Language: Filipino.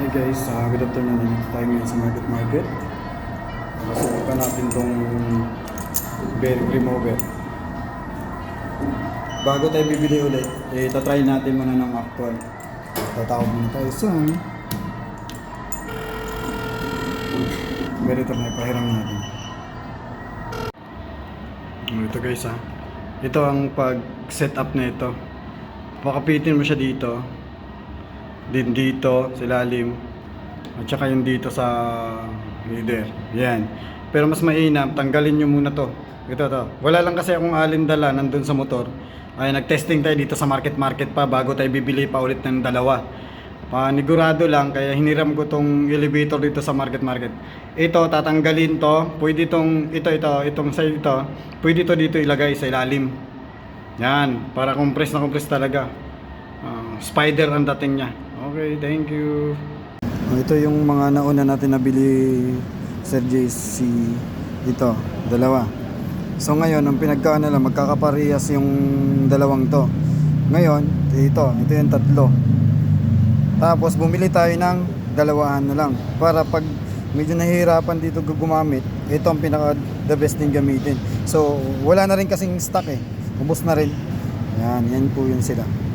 Hey guys, uh, good afternoon. Nandito tayo ngayon sa Market Market. Masubukan natin tong bearing remover. Bago tayo bibili ulit, eh, tatry natin muna ng actual. Tatawag muna tayo sa... Ganito na ipahiram natin. Oh, Ito guys ha. Ito ang pag-set up na ito. Pakapitin mo siya dito. Din dito, sa ilalim. At saka yung dito sa leader. Yan. Pero mas mainam, tanggalin nyo muna to. Ito to. Wala lang kasi akong alin dala nandun sa motor. Ay, nag-testing tayo dito sa market-market pa bago tayo bibili pa ulit ng dalawa. Panigurado lang, kaya hiniram ko tong elevator dito sa market-market. Ito, tatanggalin to. Pwede itong, ito, ito, itong side ito. Pwede ito dito ilagay sa ilalim. Yan, para compress na compress talaga. Ah, spider ang dating niya. Okay, thank you. ito yung mga nauna natin nabili Sir JC ito, dalawa. So ngayon, ang pinagkaan na lang, magkakaparehas yung dalawang to. Ngayon, ito, ito yung tatlo. Tapos bumili tayo ng dalawahan na lang para pag medyo nahihirapan dito gumamit, ito ang pinaka the best din gamitin. So wala na rin kasing stock eh. Ubos na rin. Yan, yan po yun sila.